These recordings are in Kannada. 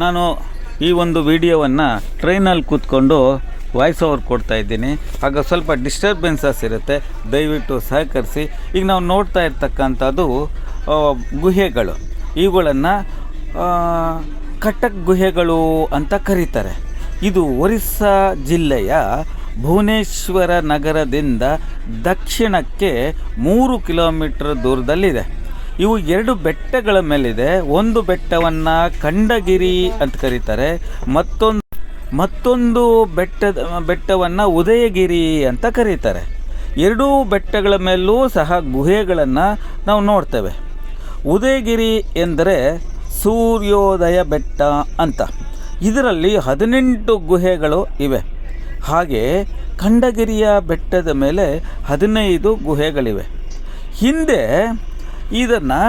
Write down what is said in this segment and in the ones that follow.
ನಾನು ಈ ಒಂದು ವಿಡಿಯೋವನ್ನು ಟ್ರೈನಲ್ಲಿ ಕೂತ್ಕೊಂಡು ವಾಯ್ಸ್ ಓವರ್ ಕೊಡ್ತಾ ಇದ್ದೀನಿ. ಆಗ ಸ್ವಲ್ಪ ಡಿಸ್ಟರ್ಬೆನ್ಸಸ್ ಇರುತ್ತೆ. ದಯವಿಟ್ಟು ಸಹಕರಿಸಿ. ಈಗ ನಾವು ನೋಡ್ತಾ ಇರ್ತಕ್ಕಂಥದ್ದು ಗುಹೆಗಳು. ಇವುಗಳನ್ನು ಕಟಕ್ ಗುಹೆಗಳು ಅಂತ ಕರೀತಾರೆ. ಇದು ಒರಿಸ್ಸಾ ಜಿಲ್ಲೆಯ ಭುವನೇಶ್ವರ ನಗರದಿಂದ ದಕ್ಷಿಣಕ್ಕೆ ಮೂರು ಕಿಲೋಮೀಟರ್ ದೂರದಲ್ಲಿದೆ. ಇವು ಎರಡು ಬೆಟ್ಟಗಳ ಮೇಲಿದೆ. ಒಂದು ಬೆಟ್ಟವನ್ನು ಖಂಡಗಿರಿ ಅಂತ ಕರೀತಾರೆ. ಮತ್ತೊಂದು ಮತ್ತೊಂದು ಬೆಟ್ಟದ, ಬೆಟ್ಟವನ್ನು ಉದಯಗಿರಿ ಅಂತ ಕರೀತಾರೆ. ಎರಡೂ ಬೆಟ್ಟಗಳ ಮೇಲೂ ಸಹ ಗುಹೆಗಳನ್ನು ನಾವು ನೋಡ್ತೇವೆ. ಉದಯಗಿರಿ ಎಂದರೆ ಸೂರ್ಯೋದಯ ಬೆಟ್ಟ ಅಂತ. ಇದರಲ್ಲಿ ಹದಿನೆಂಟು ಗುಹೆಗಳು ಇವೆ. ಹಾಗೆ ಖಂಡಗಿರಿಯ ಬೆಟ್ಟದ ಮೇಲೆ ಹದಿನೈದು ಗುಹೆಗಳಿವೆ. ಹಿಂದೆ ಇದನ್ನು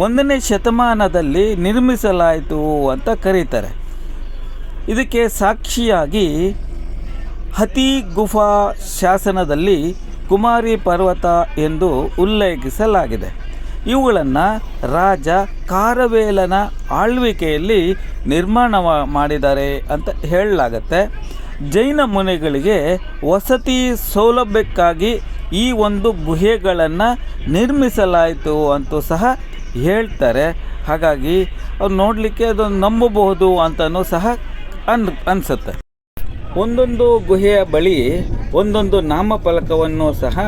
ಒಂದನೇ ಶತಮಾನದಲ್ಲಿ ನಿರ್ಮಿಸಲಾಯಿತು ಅಂತ ಕರೀತಾರೆ. ಇದಕ್ಕೆ ಸಾಕ್ಷಿಯಾಗಿ ಹತಿ ಗುಫಾ ಶಾಸನದಲ್ಲಿ ಕುಮಾರಿ ಪರ್ವತ ಎಂದು ಉಲ್ಲೇಖಿಸಲಾಗಿದೆ. ಇವುಗಳನ್ನು ರಾಜ ಕಾರವೇಲನ ಆಳ್ವಿಕೆಯಲ್ಲಿ ನಿರ್ಮಾಣ ಮಾಡಿದ್ದಾರೆ ಅಂತ ಹೇಳಲಾಗತ್ತೆ. ಜೈನ ಮುನಿಗಳಿಗೆ ವಸತಿ ಸೌಲಭ್ಯಕ್ಕಾಗಿ ಈ ಒಂದು ಗುಹೆಗಳನ್ನು ನಿರ್ಮಿಸಲಾಯಿತು ಅಂತೂ ಸಹ ಹೇಳ್ತಾರೆ. ಹಾಗಾಗಿ ಅವ್ರು ನೋಡಲಿಕ್ಕೆ ಅದನ್ನು ನಂಬಬಹುದು ಅಂತಲೂ ಸಹ ಅನ್, ಅನಿಸುತ್ತೆ. ಒಂದೊಂದು ಗುಹೆಯ ಬಳಿ ಒಂದೊಂದು ನಾಮಫಲಕವನ್ನು ಸಹ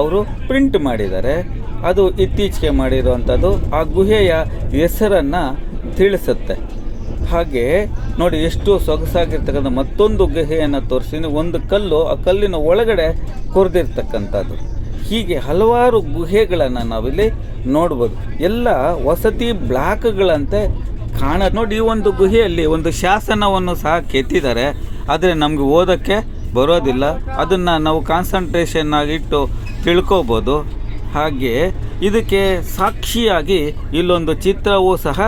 ಅವರು ಪ್ರಿಂಟ್ ಮಾಡಿದ್ದಾರೆ. ಅದು ಇತ್ತೀಚೆಗೆ ಮಾಡಿರುವಂಥದ್ದು. ಆ ಗುಹೆಯ ಹೆಸರನ್ನು ತಿಳಿಸುತ್ತೆ. ಹಾಗೆ ನೋಡಿ ಎಷ್ಟು ಸೊಗಸಾಗಿರ್ತಕ್ಕಂಥ ಮತ್ತೊಂದು ಗುಹೆಯನ್ನು ತೋರಿಸಿ. ಒಂದು ಕಲ್ಲು ಆ ಕಲ್ಲಿನ ಒಳಗಡೆ ಕೊರೆದಿರ್ತಕ್ಕಂಥದ್ದು. ಹೀಗೆ ಹಲವಾರು ಗುಹೆಗಳನ್ನು ನಾವಿಲ್ಲಿ ನೋಡ್ಬೋದು. ಎಲ್ಲ ವಸತಿ ಬ್ಲಾಕ್ಗಳಂತೆ ಕಾಣ ನೋಡಿ ಈ ಒಂದು ಗುಹೆಯಲ್ಲಿ ಒಂದು ಶಾಸನವನ್ನು ಸಹ ಕೆತ್ತಿದ್ದಾರೆ. ಆದರೆ ನಮಗೆ ಓದೋಕ್ಕೆ ಬರೋದಿಲ್ಲ. ಅದನ್ನು ನಾವು ಕಾನ್ಸಂಟ್ರೇಷನ್ ಆಗಿಟ್ಟು ತಿಳ್ಕೋಬೋದು. ಹಾಗೆ ಇದಕ್ಕೆ ಸಾಕ್ಷಿಯಾಗಿ ಇಲ್ಲೊಂದು ಚಿತ್ರವೂ ಸಹ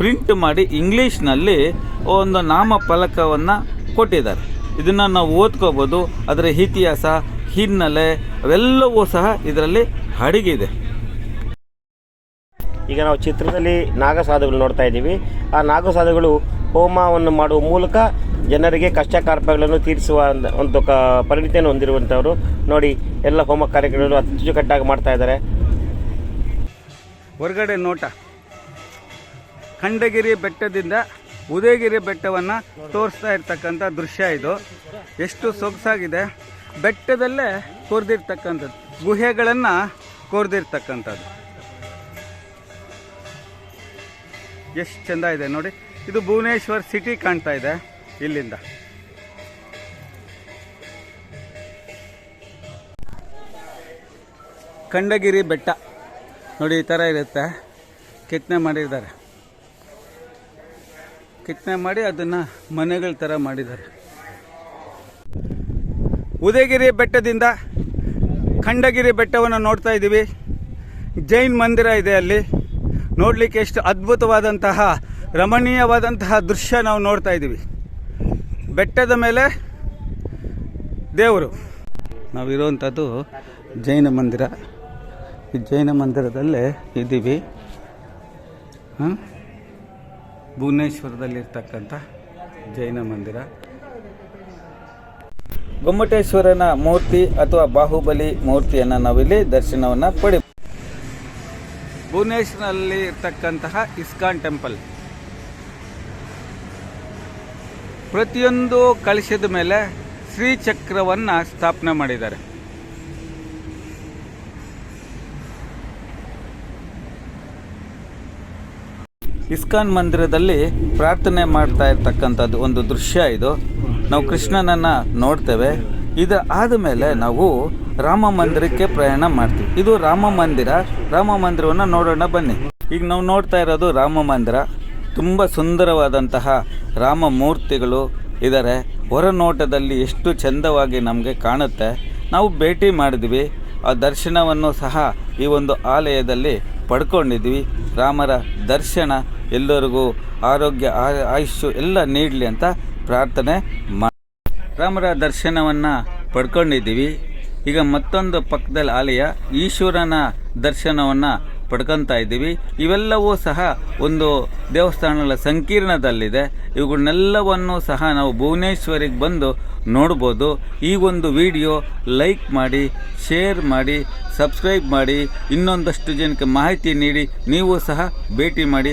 ಪ್ರಿಂಟ್ ಮಾಡಿ ಇಂಗ್ಲೀಷ್ನಲ್ಲಿ ಒಂದು ನಾಮಫಲಕವನ್ನು ಕೊಟ್ಟಿದ್ದಾರೆ. ಇದನ್ನು ನಾವು ಓದ್ಕೋಬೋದು ಅದರ ಇತಿಹಾಸ ಹಿನ್ನೆಲೆ ಅವೆಲ್ಲವೂ ಸಹ ಇದರಲ್ಲಿ ಅಡಗಿದೆ. ಈಗ ನಾವು ಚಿತ್ರದಲ್ಲಿ ನಾಗಸಾಧುಗಳು ನೋಡ್ತಾ ಇದ್ದೀವಿ. ಆ ನಾಗಸಾಧುಗಳು ಹೋಮವನ್ನು ಮಾಡುವ ಮೂಲಕ ಜನರಿಗೆ ಕಷ್ಟ ಕಾರ್ಪಗಳನ್ನು ತೀರಿಸುವ ಒಂದು- ಕ ಪರಿಣಿತಿಯನ್ನು ಹೊಂದಿರುವಂಥವರು. ನೋಡಿ ಎಲ್ಲ ಹೋಮ ಕಾರ್ಯಗಳನ್ನು ಅಚ್ಚುಕಟ್ಟಾಗಿ ಮಾಡ್ತಾ ಇದ್ದಾರೆ. ಹೊರಗಡೆ ನೋಟ. ಖಂಡಗಿರಿ ಬೆಟ್ಟದಿಂದ ಉದಯಗಿರಿ ಬೆಟ್ಟವನ್ನು ತೋರಿಸ್ತಾ ಇರ್ತಕ್ಕಂಥ ದೃಶ್ಯ ಇದು. ಎಷ್ಟು ಸೊಗಸಾಗಿದೆ. ಬೆಟ್ಟದಲ್ಲೇ ಕೊರೆದಿರ್ತಕ್ಕಂಥದ್ದು. ಗುಹೆಗಳನ್ನು ಕೊರೆದಿರ್ತಕ್ಕಂಥದ್ದು. ಎಷ್ಟು ಚೆಂದ ಇದೆ ನೋಡಿ. ಇದು ಭುವನೇಶ್ವರ್ ಸಿಟಿ ಕಾಣ್ತಾ ಇದೆ ಇಲ್ಲಿಂದ. ಖಂಡಗಿರಿ ಬೆಟ್ಟ. ನೋಡಿ ಈ ಥರ ಇರುತ್ತೆ. ಕೆತ್ತನೆ ಮಾಡಿದ್ದಾರೆ. ಕೆತ್ತನೆ ಮಾಡಿ ಅದನ್ನು ಮನೆಗಳ ಥರ ಮಾಡಿದ್ದಾರೆ. ಉದಯಗಿರಿ ಬೆಟ್ಟದಿಂದ ಖಂಡಗಿರಿ ಬೆಟ್ಟವನ್ನು ನೋಡ್ತಾ ಇದ್ದೀವಿ. ಜೈನ್ ಮಂದಿರ ಇದೆ ಅಲ್ಲಿ. ನೋಡಲಿಕ್ಕೆ ಎಷ್ಟು ಅದ್ಭುತವಾದಂತಹ, ರಮಣೀಯವಾದಂತಹ ದೃಶ್ಯ ನಾವು ನೋಡ್ತಾ ಇದ್ದೀವಿ. ಬೆಟ್ಟದ ಮೇಲೆ ದೇವರು. ನಾವಿರುವಂಥದ್ದು ಜೈನ ಮಂದಿರ. ಈ ಜೈನ ಮಂದಿರದಲ್ಲೇ ಇದ್ದೀವಿ. ಹಾಂ ಭುವನೇಶ್ವರದಲ್ಲಿರ್ತಕ್ಕಂಥ ಜೈನ ಮಂದಿರ. ಗೊಮ್ಮಟೇಶ್ವರನ ಮೂರ್ತಿ ಅಥವಾ ಬಾಹುಬಲಿ ಮೂರ್ತಿಯನ್ನು ನಾವಿಲ್ಲಿ ದರ್ಶನವನ್ನು ಪಡಿ ಭುವನೇಶ್ವರಲ್ಲಿ ಇರ್ತಕ್ಕಂತಹ ಇಸ್ಕಾನ್ ಟೆಂಪಲ್. ಪ್ರತಿಯೊಂದು ಕಳಶದ ಮೇಲೆ ಶ್ರೀಚಕ್ರವನ್ನು ಸ್ಥಾಪನೆ ಮಾಡಿದ್ದಾರೆ. ಇಸ್ಕಾನ್ ಮಂದಿರದಲ್ಲಿ ಪ್ರಾರ್ಥನೆ ಮಾಡ್ತಾ ಇರ್ತಕ್ಕಂಥದ್ದು ಒಂದು ದೃಶ್ಯ ಇದು. ನಾವು ಕೃಷ್ಣನನ್ನು ನೋಡ್ತೇವೆ. ಇದು ಆದಮೇಲೆ ನಾವು ರಾಮ ಮಂದಿರಕ್ಕೆ ಪ್ರಯಾಣ ಮಾಡ್ತೀವಿ. ಇದು ರಾಮ ಮಂದಿರ. ರಾಮ ಮಂದಿರವನ್ನು ನೋಡೋಣ ಬನ್ನಿ. ಈಗ ನಾವು ನೋಡ್ತಾ ಇರೋದು ರಾಮ ಮಂದಿರ. ತುಂಬ ಸುಂದರವಾದಂತಹ ರಾಮ ಮೂರ್ತಿಗಳು ಇದ್ದಾರೆ ಹೊರನೋಟದಲ್ಲಿ ಎಷ್ಟು ಚಂದವಾಗಿ ನಮಗೆ ಕಾಣುತ್ತೆ. ನಾವು ಭೇಟಿ ಮಾಡಿದ್ವಿ. ಆ ದರ್ಶನವನ್ನು ಸಹ ಈ ಒಂದು ಆಲಯದಲ್ಲಿ ಪಡ್ಕೊಂಡಿದ್ವಿ. ರಾಮರ ದರ್ಶನ ಎಲ್ಲರಿಗೂ ಆರೋಗ್ಯ ಆಯುಷ್ಯು ಎಲ್ಲ ನೀಡಲಿ ಅಂತ ಪ್ರಾರ್ಥನೆ ಮಾಡಿ ರಾಮರ ದರ್ಶನವನ್ನು ಪಡ್ಕೊಂಡಿದ್ದೀವಿ. ಈಗ ಮತ್ತೊಂದು ಪಕ್ಕದಲ್ಲಿ ಆಲಯ, ಈಶ್ವರನ ದರ್ಶನವನ್ನು ಪಡ್ಕೊತಾ ಇದ್ದೀವಿ. ಇವೆಲ್ಲವೂ ಸಹ ಒಂದು ದೇವಸ್ಥಾನಗಳ ಸಂಕೀರ್ಣದಲ್ಲಿದೆ. ಇವುಗಳನ್ನೆಲ್ಲವನ್ನು ಸಹ ನಾವು ಭುವನೇಶ್ವರಿಗೆ ಬಂದು ನೋಡ್ಬೋದು. ಈ ಒಂದು ವಿಡಿಯೋ ಲೈಕ್ ಮಾಡಿ, ಶೇರ್ ಮಾಡಿ, ಸಬ್ಸ್ಕ್ರೈಬ್ ಮಾಡಿ, ಇನ್ನೊಂದಷ್ಟು ಜನಕ್ಕೆ ಮಾಹಿತಿ ನೀಡಿ, ನೀವು ಸಹ ಭೇಟಿ ಮಾಡಿ.